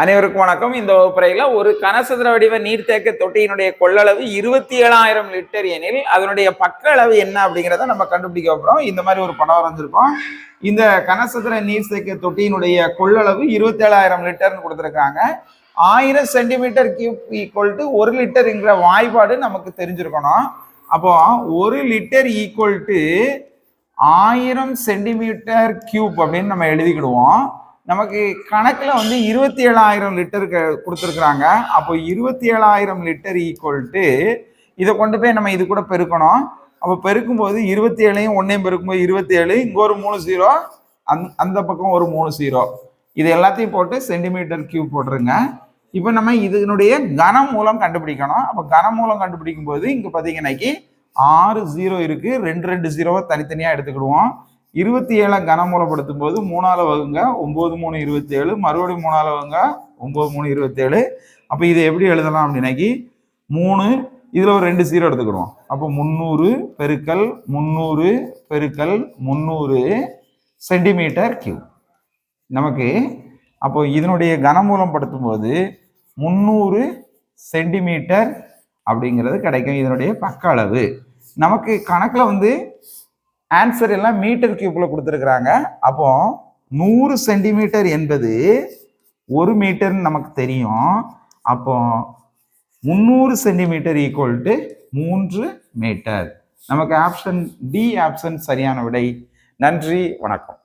அனைவருக்கும் வணக்கம். இந்த வகுப்பறையில ஒரு கனசதுர வடிவ நீர்த்தேக்க தொட்டியினுடைய கொள்ளளவு இருபத்தி ஏழாயிரம் லிட்டர் எனில் அதனுடைய பக்க அளவு என்ன அப்படிங்கிறத நம்ம கண்டுபிடிக்க போகிறோம் இந்த மாதிரி ஒரு படம் வரைஞ்சிருக்கோம். இந்த கனசதுர நீர்த்தேக்க தொட்டியினுடைய கொள்ளளவு இருபத்தி ஏழாயிரம் லிட்டர்னு கொடுத்துருக்காங்க. ஆயிரம் சென்டிமீட்டர் கியூப் ஈக்குவல் டு ஒரு லிட்டருங்கிற வாய்ப்பாடு நமக்கு தெரிஞ்சிருக்கணும். அப்போ ஒரு லிட்டர் ஈக்குவல் டு ஆயிரம் சென்டிமீட்டர் கியூப் அப்படின்னு நம்ம எழுதிக்கிடுவோம். நமக்கு கணக்கில் வந்து இருபத்தி ஏழாயிரம் லிட்டர் கொடுத்துருக்குறாங்க. அப்போ இருபத்தி ஏழாயிரம் லிட்டர் ஈக்குவல் டு இதை கொண்டு போய் நம்ம இது கூட பெருக்கணும். அப்போ பெருக்கும்போது இருபத்தி ஏழையும் ஒன்றையும் பெருக்கும்போது இருபத்தி ஏழு இங்கே ஒரு மூணு ஜீரோ அந் அந்த பக்கம் ஒரு மூணு ஜீரோ இது எல்லாத்தையும் போட்டு சென்டிமீட்டர் கியூப் போட்டுருங்க. இப்போ நம்ம இதனுடைய கனமூலம் மூலம் கண்டுபிடிக்கணும். அப்போ கனமூலம் மூலம் கண்டுபிடிக்கும் போது இங்கே பார்த்தீங்கன்னாக்கி ஆறு ஜீரோ இருக்குது ரெண்டு ரெண்டு ஜீரோவை தனித்தனியாக எடுத்துக்கிடுவோம். இருபத்தி ஏழை கனமூலப்படுத்தும் போது மூணால் வகுங்க ஒம்பது மூணு இருபத்தி ஏழு மறுபடியும் மூணால் வகுங்க ஒம்பது மூணு இருபத்தேழு. அப்போ இதை எப்படி எழுதலாம் அப்படின்னாக்கி மூணு இதில் ஒரு ரெண்டு சீரோ எடுத்துக்கிடுவோம். அப்போ முந்நூறு பெருக்கல் முந்நூறு பெருக்கல் முந்நூறு சென்டிமீட்டர் கியூ நமக்கு அப்போ இதனுடைய கனமூலம் படுத்தும் போது முந்நூறு சென்டிமீட்டர் அப்படிங்கிறது கிடைக்கும். இதனுடைய பக்க அளவு. நமக்கு கணக்கில் வந்து ஆன்சர் எல்லாம் மீட்டர் கியூப்ல கொடுத்துருக்குறாங்க. அப்போ நூறு சென்டிமீட்டர் என்பது ஒரு மீட்டர்னு நமக்கு தெரியும். அப்போ முந்நூறு சென்டிமீட்டர் ஈக்குவல் டு மூன்று மீட்டர் நமக்கு ஆப்ஷன் டி ஆப்ஷன் சரியான விடை. நன்றி வணக்கம்.